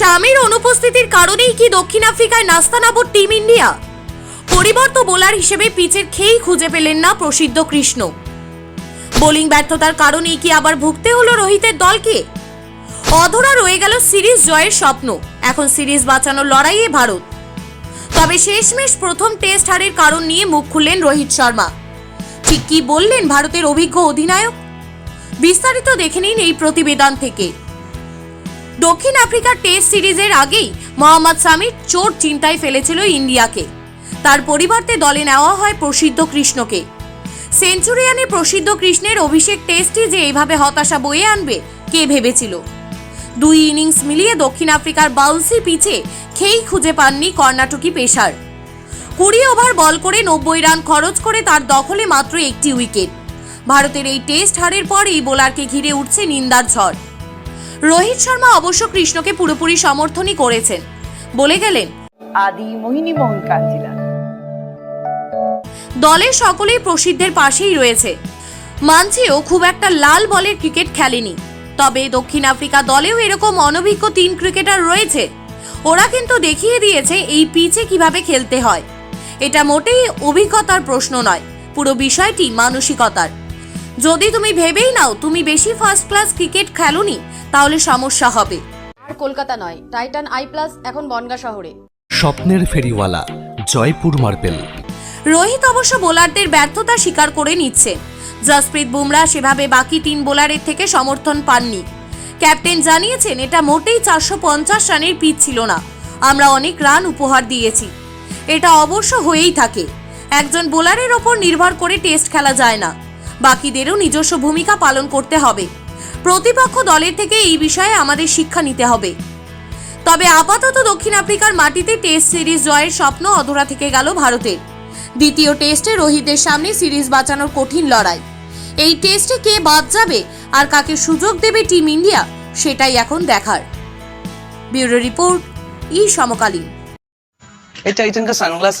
স্বামীর অনুপস্থিতির কারণেই কি দক্ষিণ আফ্রিকায় নাস্তানাবুদ টিম ইন্ডিয়া? পরিবর্ত বোলার হিসেবে পিচের খেই খুঁজে পেলেন না প্রসিদ্ধ কৃষ্ণ। বোলিং ব্যর্থতার কারণেই কি আবার ভুগতে হলো রোহিতের দলকে? অধরা রয়ে গেল সিরিজ জয়ের স্বপ্ন, এখন সিরিজ বাঁচানোর লড়াইয়ে ভারত। তবে শেষমেশ প্রথম টেস্ট হারের কারণ নিয়ে মুখ খুললেন রোহিত শর্মা। ঠিক কি বললেন ভারতের অভিজ্ঞ অধিনায়ক? বিস্তারিত দেখে নিন এই প্রতিবেদন থেকে। দক্ষিণ আফ্রিকার টেস্ট সিরিজের আগেই মোহাম্মদ সামির চোট চিন্তায় ফেলেছিল ইন্ডিয়াকে। তার পরিবর্তে দলে নেওয়া হয় প্রসিদ্ধ কৃষ্ণকে। সেঞ্চুরিয়ানে প্রসিদ্ধ কৃষ্ণের অভিষেক টেস্টই যে এইভাবে হতাশা বয়ে আনবে, কে ভেবেছিল? দুই ইনিংস মিলিয়ে দক্ষিণ আফ্রিকার বাউন্সি পিচে খেই খুঁজে পাননি কর্ণাটকি পেসার। কুড়ি ওভার বল করে নব্বই রান খরচ করে তার দখলে মাত্র একটি উইকেট। ভারতের এই টেস্ট হারের পর এই বোলারকে ঘিরে উঠছে নিন্দার ঝড়। রোহিত শর্মা অবশ্য কৃষ্ণকে পুরোপুরি সমর্থনই করেছেন। বলে গেলেন আদি মোহিনী মোহন কাঞ্জিলা দলের সকলেই প্রসিদ্ধের পাশেই রয়েছে। মানছেও খুব একটা লাল বলের ক্রিকেট খেলেনি। তবে দক্ষিণ আফ্রিকা দলেও এরকম অনভিজ্ঞ তিন ক্রিকেটার রয়েছে। ওরা কিন্তু দেখিয়ে দিয়েছে এই পিচে কীভাবে খেলতে হয়। এটা মোটেই অভিজ্ঞতার প্রশ্ন নয় পুরো বিষয়টি মানসিকতার। যদি তুমি ভেবেই নাও তুমি বেশি ফার্স্ট ক্লাস ক্রিকেট খেলোনি তাহলে সমস্যা হবে। আর কলকাতা নয় টাইটান আই প্লাস এখন বনগা শহরে। স্বপ্নের ফেরিওয়ালা জয়পুর মার্বেল। রোহিত অবশ্য বোলারদের ব্যর্থতা স্বীকার করে নিচ্ছে। জসপ্রীত বুমরা সেভাবে বাকি তিন বোলারের থেকে সমর্থন পাননি। ক্যাপ্টেন জানিয়েছেন এটা মোটেই চারশো পঞ্চাশ রানের পিচ ছিল না। আমরা অনেক রান উপহার দিয়েছি। এটা অবশ্য হয়েই থাকে। একজন বোলারের ওপর নির্ভর করে টেস্ট খেলা যায় না। বাকিদেরও নিজস্ব ভূমিকা পালন করতে হবে। প্রতিপক্ষ দলের থেকে এই বিষয়ে আমাদের শিক্ষা নিতে হবে। তবে আপাতত দক্ষিণ আফ্রিকার মাটিতে টেস্ট সিরিজ জয়ের স্বপ্ন অধরা থেকে গেল ভারতের। দ্বিতীয় টেস্টে রোহিতের সামনে সিরিজ বাঁচানোর কঠিন লড়াই। এই টেস্টে কে বাদ যাবে আর কাকে সুযোগ দেবে টিম ইন্ডিয়া, সেটাই এখন দেখার। ব্যুরো রিপোর্ট, ই সমকালীন। এটা চাইছেন সনগ্লাস।